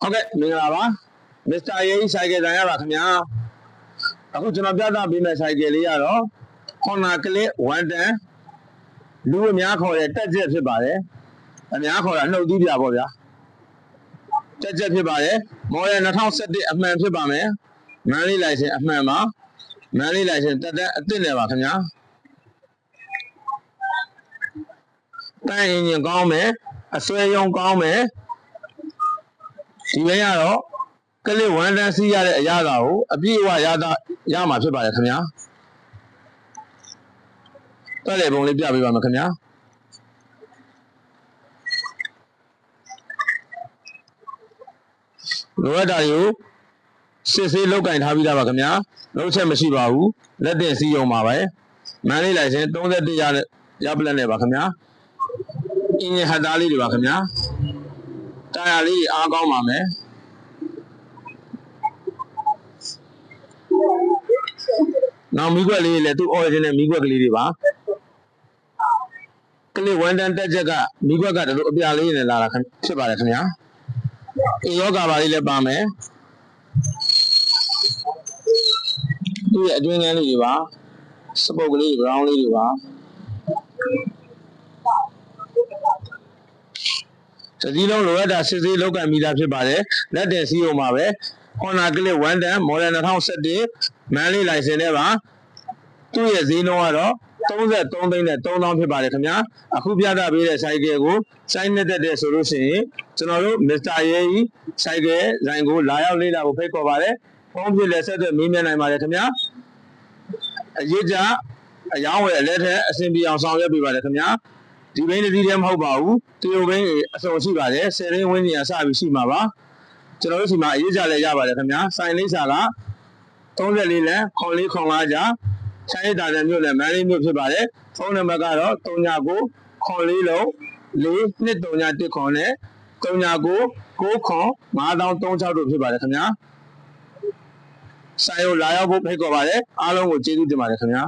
ဟုတ်ကဲ့မင်္ဂလာပါမစ္စတာရေးဆိုင်ကယ်ဆိုင်ရပါခင်ဗျာအခုကျွန်တော်ပြသပေးမယ့်ဆိုင်ကယ်လေးကတော့ Honda Click 110လူအများခေါ်တဲ့တက်ချက်ဖြစ်ပါတယ်အများခေါ်တာနှုတ်သီးပြပေါ့ဗျာတက်ချက်ဖြစ်ပါတယ်မော်ဒယ်2017အမှန်ဖြစ်ပါမယ်မန်လေးလိုင်စင်အမှန်ပါမန်လေးလိုင်စင်တက်တက်အစ်စ်နဲ့ပါခင်ဗျာတန်အင်ဂျင်ကောင်းမယ်အဆွဲရုံကောင်းမယ် ဒီဘင်းကတော့ကလစ်ဝန်တန်းစီးရတဲ့အရာသာကိုအပြည့်အဝရတာရမှာဖြစ်ပါတယ်ခင်ဗျာတက်လေပုံလေးပြပေးပါမယ်ခင်ဗျာလိုအပ်တာတွေကိုစစ်ဆေးလောက်ကင်ထားပြီးသားပါခင်ဗျာလုံးချက်မရှိပါဘူးလက်တင်စီးရုံပါပဲမန်လေးလိုက်စဉ်31ရတဲ့ရပလက်နဲ့ပါခင်ဗျာအင်းရဟတ်သားလေးတွေပါခင်ဗျာ တာယာလေးအားကောင်းပါမယ်နောက်မိကွက်လေးတွေလည်းသူ့ original မိကွက်ကလေးတွေပါကလေးဝန်တန်တက်ချက်ကမိကွက်ကတလို့အပြာလေးနဲ့လာတာခင်ဖြစ်ပါတယ်ခင်ဗျာအေယောဂါပါလေးလည်းပါမယ်သူ့ရဲ့အတွင်းကန်းလေးတွေပါစပုတ်ကလေး brown လေးတွေပါ တတိလုံးလိုအပ်တာစစ်စေးလောက်ကမိတာဖြစ်ပါတယ်လက်တင်စီးုံပါပဲ Honda Click 110 model 2017မန်လေးလိုင်စင်နဲ့ပါသူ့ရဲ့ဈေးနှုန်းကတော့33သိန်းနဲ့3000ဖြစ်ပါတယ်ခင်ဗျာအခုပြသပေးတဲ့ဆိုင်ကယ်ကိုစိုင်းနေတတ်တဲ့ဆိုလို့ရှိရင်ကျွန်တော်တို့ Mr. ရဲကြီးဆိုင်ကယ်ဇိုင်ကိုလာရောက်လေ့လာဖို့ဖိတ်ခေါ်ပါတယ်ဖုန်းဖြစ်လက်ဆက်သွယ်မေးမြန်းနိုင်ပါတယ်ခင်ဗျာအရေးကြအယောင်းဝယ်အလဲထက်အဆင်ပြေအောင်ဆောင်ရွက်ပေးပါတယ်ခင်ဗျာ ဒီဘိန်းတစ်စီးတည်းမဟုတ်ပါဘူးတရုတ်ဘိန်းအစုံရှိပါတယ်10ရင်းဝင်းကြီးအစပြီးရှိမှာပါကျွန်တော်တို့ဒီမှာအရေးကြလည်းရပါတယ်ခင်ဗျာစိုင်လိပ်စာက34လမ်းခွန်လေးခွန်လာကြဆိုင်ရတာတဲ့မြို့နယ်မန်းလေးမြို့ဖြစ်ပါတယ်ဖုန်းနံပါတ်ကတော့39ခွန်လေးလုံး4231ခွန်နဲ့39 9ခွန်9036တို့ဖြစ်ပါတယ်ခင်ဗျာဆိုင်ကိုလာရောက်ဖို့ဖိတ်ခေါ်ပါတယ်အားလုံးကိုကျေးဇူးတင်ပါတယ်ခင်ဗျာ